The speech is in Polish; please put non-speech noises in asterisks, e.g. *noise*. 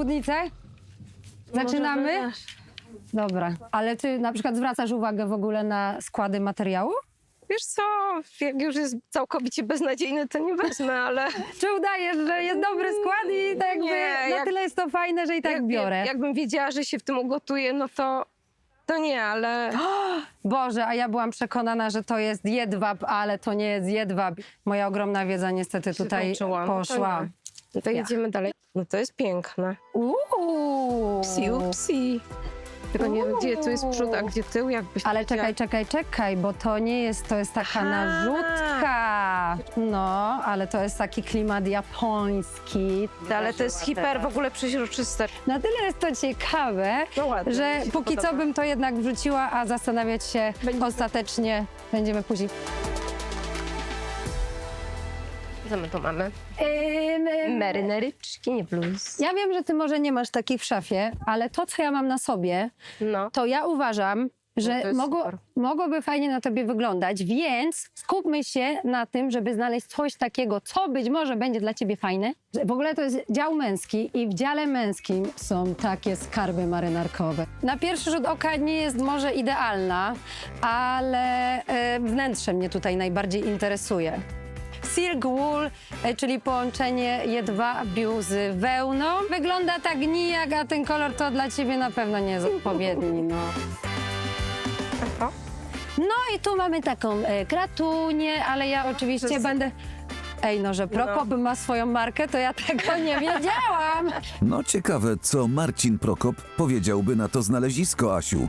spódnicę? Zaczynamy? Dobra. Ale ty na przykład zwracasz uwagę w ogóle na składy materiału? Wiesz co, jak już jest całkowicie beznadziejny, to nie wezmę, ale *laughs* Czy udajesz, że jest dobry skład i tak jakby Nie, na jak- tyle jest to fajne, że i tak jak, biorę? jakbym wiedziała, że się w tym ugotuję, no to, to nie, ale *gasps* Boże, a ja byłam przekonana, że to jest jedwab, ale to nie jest jedwab. Moja ogromna wiedza niestety tutaj. No poszła. No to Ja. jedziemy dalej. No to jest piękne. Uuu. Psi, psi. Tylko nie wiem, gdzie tu jest przód, a gdzie tył, jakbyś Ale powiedziała. czekaj, czekaj, czekaj, bo to nie jest, to jest taka Aha. narzutka. No, ale to jest taki klimat japoński. Ale to jest hiper w ogóle przeźroczyste. Na tyle jest to ciekawe, No ładnie, że mi się póki co podoba. bym to jednak wrzuciła, a zastanawiać się Będzie- ostatecznie będziemy później. Co my tu mamy? Ym, Marynaryczki, nie bluz. Ja wiem, że ty może nie masz takich w szafie, ale to, co ja mam na sobie, No. to ja uważam, że No to jest mogło, super. mogłoby fajnie na tobie wyglądać, więc skupmy się na tym, żeby znaleźć coś takiego, co być może będzie dla ciebie fajne. Że W ogóle to jest dział męski i w dziale męskim są takie skarby marynarkowe. Na pierwszy rzut oka nie jest może idealna, ale e, wnętrze mnie tutaj najbardziej interesuje. Silk wool, e, czyli połączenie jedwabiu z wełną. Wygląda tak nijak, a ten kolor to dla ciebie na pewno nie jest odpowiedni. No. Aha. No i tu mamy taką e, kratunię, ale ja oczywiście jest- będę... Ej, no, że Prokop ma swoją markę, to ja tego nie *laughs* wiedziałam. No ciekawe, co Marcin Prokop powiedziałby na to znalezisko, Asiu.